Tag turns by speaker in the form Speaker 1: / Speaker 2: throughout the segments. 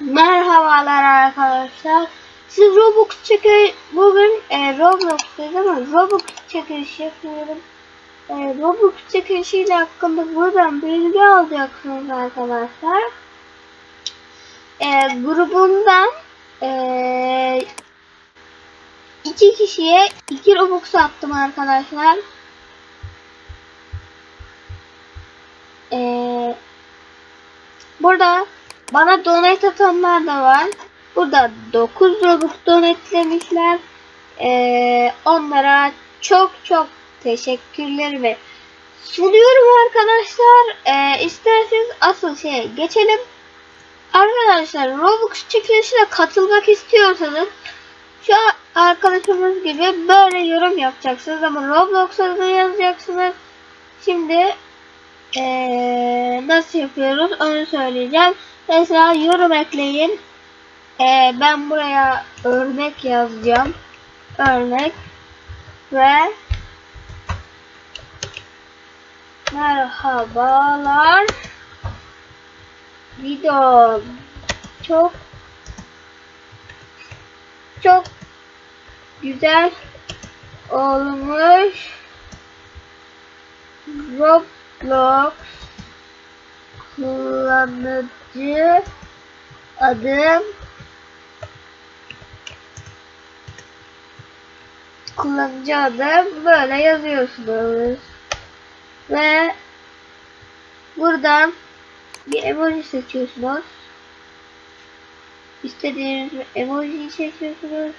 Speaker 1: Merhabalar arkadaşlar. Siz Robux çeker bugün e, Roblox'tayız ama Robux çekilişi yapıyorum. E, Robux çekilişiyle hakkında buradan bilgi alacaksınız arkadaşlar. E, grubundan e, iki kişiye iki Robux attım arkadaşlar. E, burada bana donate atanlar da var. Burada 9 Robux donetlemişler. Ee, onlara çok çok teşekkürlerimi sunuyorum arkadaşlar. Ee, isterseniz asıl şeye geçelim. Arkadaşlar Robux çekilişine katılmak istiyorsanız şu arkadaşımız gibi böyle yorum yapacaksınız ama Roblox adını yazacaksınız. Şimdi ee, nasıl yapıyoruz onu söyleyeceğim. Mesela yorum ekleyin. Ee, ben buraya örnek yazacağım. Örnek ve merhabalar. Video çok çok güzel olmuş. Roblox kullanıcı adım kullanıcı adım böyle yazıyorsunuz. Ve buradan bir emoji seçiyorsunuz. İstediğiniz bir emojiyi seçiyorsunuz.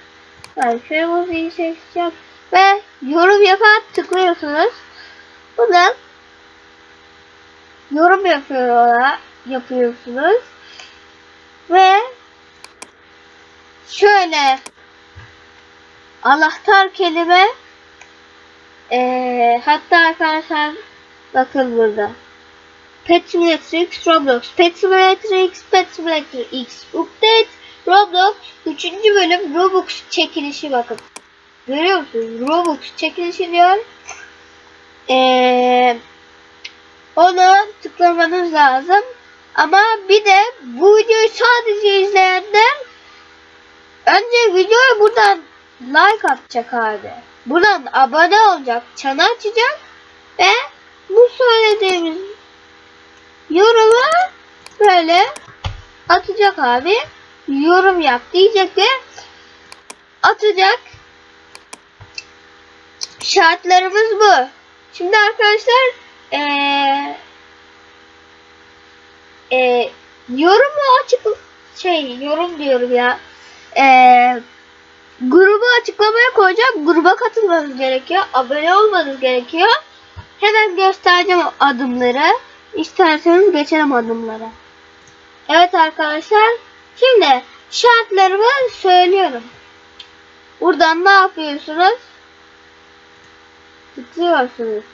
Speaker 1: Ben şu emojiyi seçeceğim. Ve yorum yapan tıklıyorsunuz. Buradan yorum yapıyorlar yapıyorsunuz. Ve şöyle anahtar kelime ee, hatta arkadaşlar bakın burada. Pet Simulator X Roblox. Pet Simulator X Pet Simulator X Update Roblox. 3. bölüm Robux çekilişi bakın. Görüyor musunuz? Robux çekilişi diyor. Ee, ona tıklamanız lazım ama bir de bu videoyu sadece izleyenler önce videoyu buradan like atacak abi. Buradan abone olacak, çanı açacak ve bu söylediğimiz yorumu böyle atacak abi. Yorum yap diyecek ve atacak. Şartlarımız bu. Şimdi arkadaşlar eee e, yorumu açık şey yorum diyorum ya. E, grubu açıklamaya koyacağım. Gruba katılmanız gerekiyor. Abone olmanız gerekiyor. Hemen göstereceğim adımları. İsterseniz geçelim adımlara. Evet arkadaşlar. Şimdi şartlarımı söylüyorum. Buradan ne yapıyorsunuz? Tıklıyorsunuz.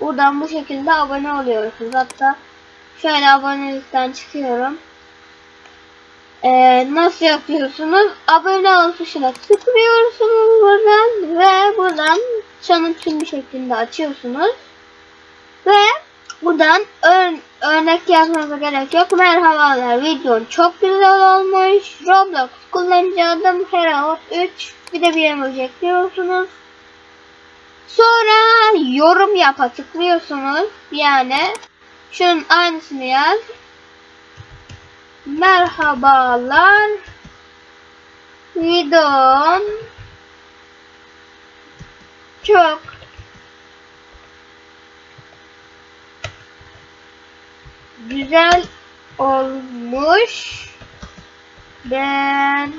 Speaker 1: Buradan bu şekilde abone oluyorsunuz. Hatta Şöyle abonelikten çıkıyorum. Ee, nasıl yapıyorsunuz? Abone ol tuşuna tıklıyorsunuz buradan ve buradan çanı tüm bir şekilde açıyorsunuz. Ve buradan ör örnek yazmanıza gerek yok. Merhabalar videon çok güzel olmuş. Roblox kullanıcı adım Heraot 3. Bir de bir emoji ekliyorsunuz. Sonra yorum yapa tıklıyorsunuz. Yani Şunun aynısını yaz. Merhabalar. Videom çok güzel olmuş. Beğendim.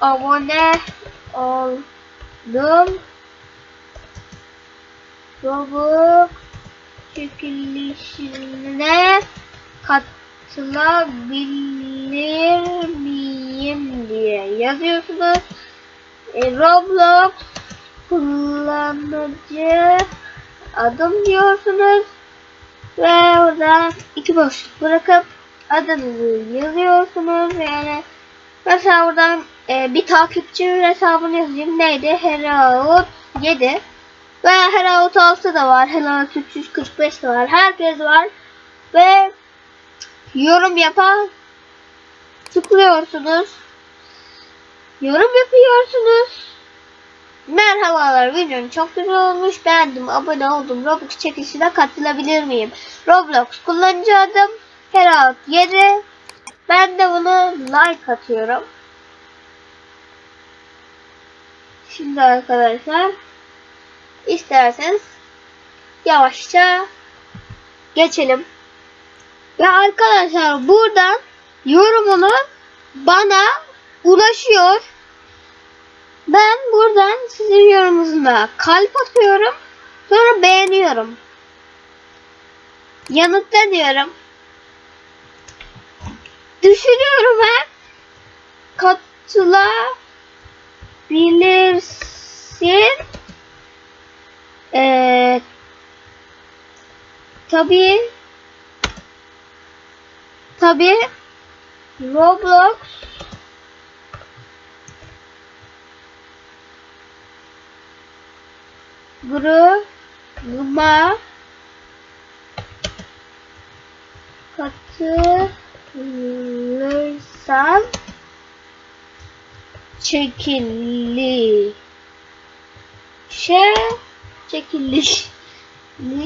Speaker 1: Abone oldum. Robux çekilişine katılabilir miyim diye yazıyorsunuz. E, Roblox kullanıcı adım diyorsunuz ve oradan iki boşluk bırakıp adınızı yazıyorsunuz yani mesela buradan e, bir takipçi hesabını yazayım neydi Heraut 7 ve Heraut 6 da var. Heraut 345 de var. Herkes var. Ve yorum yapan tıklıyorsunuz. Yorum yapıyorsunuz. Merhabalar videom çok güzel olmuş beğendim abone oldum Roblox çekilişine katılabilir miyim? Roblox kullanıcı adım Herald 7 ben de bunu like atıyorum. Şimdi arkadaşlar isterseniz yavaşça geçelim. Ve arkadaşlar buradan yorumunu bana ulaşıyor. Ben buradan sizin yorumunuzuna kalp atıyorum. Sonra beğeniyorum. Yanıtla diyorum. Düşünüyorum ben. Katılabilirsin. Ee, tabii tabii Roblox grubuma katılırsan çekiliş şey çekiliş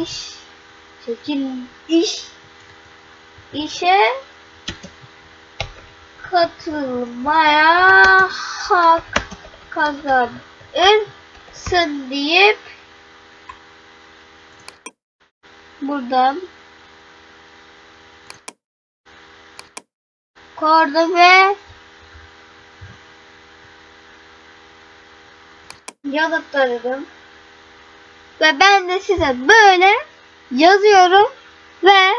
Speaker 1: iş çekiliş işe katılmaya hak kazanırsın deyip buradan koydum ve yanıtladım. Ve ben de size böyle yazıyorum ve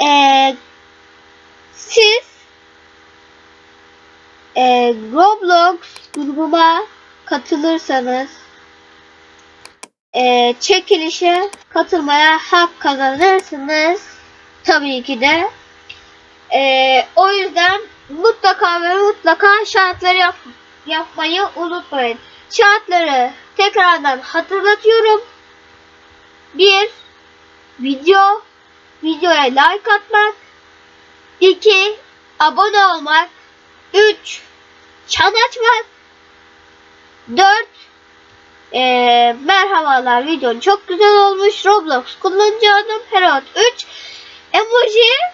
Speaker 1: eee siz eee Roblox grubuma katılırsanız eee çekilişe katılmaya hak kazanırsınız. Tabii ki de. Eee, o yüzden mutlaka ve mutlaka şartları yap yapmayı unutmayın. Şartları tekrardan hatırlatıyorum. Bir, video, videoya like atmak. 2. Abone olmak. 3. Çan açmak. 4. Ee, merhabalar videon çok güzel olmuş. Roblox kullanıcı adım Herald 3. Emoji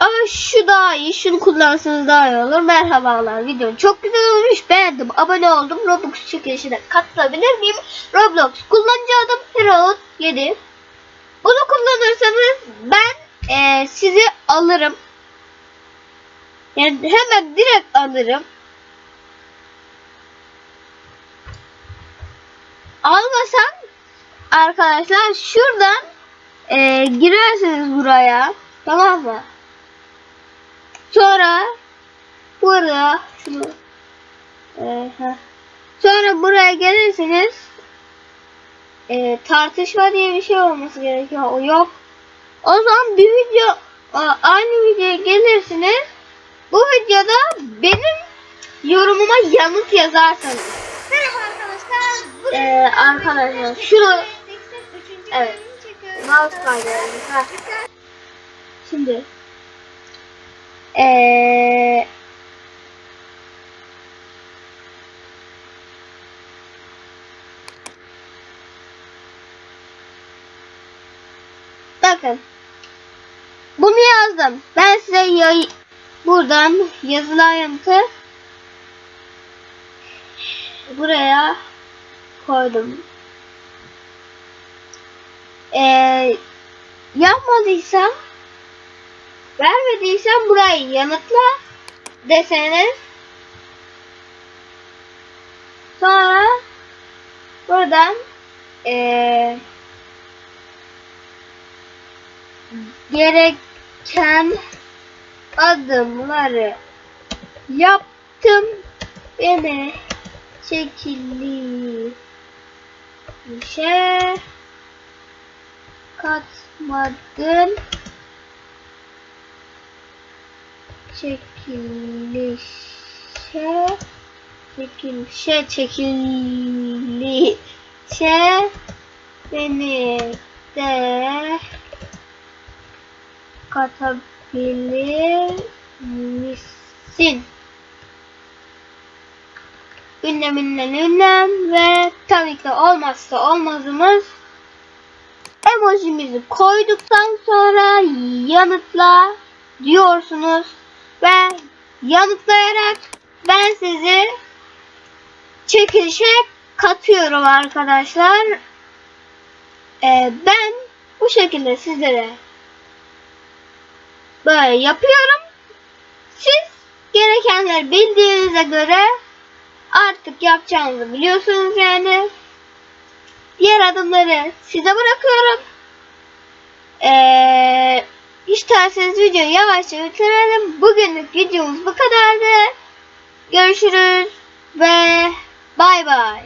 Speaker 1: ama şu daha iyi. Şunu kullansanız daha iyi olur. Merhabalar videon çok güzel olmuş. Beğendim. Abone oldum. Roblox çekilişine katılabilir miyim? Roblox kullanıcı adım Herald 7. Bunu kullanırsanız ben e, sizi alırım. Yani hemen direkt alırım. Almasam arkadaşlar şuradan e, girersiniz buraya. Tamam mı? Sonra burada şunu e, sonra buraya gelirsiniz e, tartışma diye bir şey olması gerekiyor. O yok. O zaman bir video aynı videoya gelirsiniz. Bu videoda benim yorumuma yanıt yazarsanız.
Speaker 2: Merhaba arkadaşlar. Bugün
Speaker 1: Ee, arkadaşlar şunu Evet. mouse
Speaker 2: Dikkat.
Speaker 1: Şimdi ee, Bakın. Bunu yazdım. Ben size yay buradan yazılan yanıtı buraya koydum. Ee, yapmadıysam vermediysem burayı yanıtla deseniz sonra buradan ee, gereken adımları yaptım. Beni çekilişe katmadım çekilişe çekilişe çekilişe beni de katabilir misin? Ünleminden ünlem ve tabii ki olmazsa olmazımız emojimizi koyduktan sonra yanıtla diyorsunuz ve yanıtlayarak ben sizi çekilişe katıyorum arkadaşlar. Ee, ben bu şekilde sizlere böyle yapıyorum. Siz gerekenleri bildiğinize göre artık yapacağınızı biliyorsunuz yani. Diğer adımları size bırakıyorum. Ee, isterseniz videoyu yavaşça bitirelim. Bugünlük videomuz bu kadardı. Görüşürüz ve bay bay.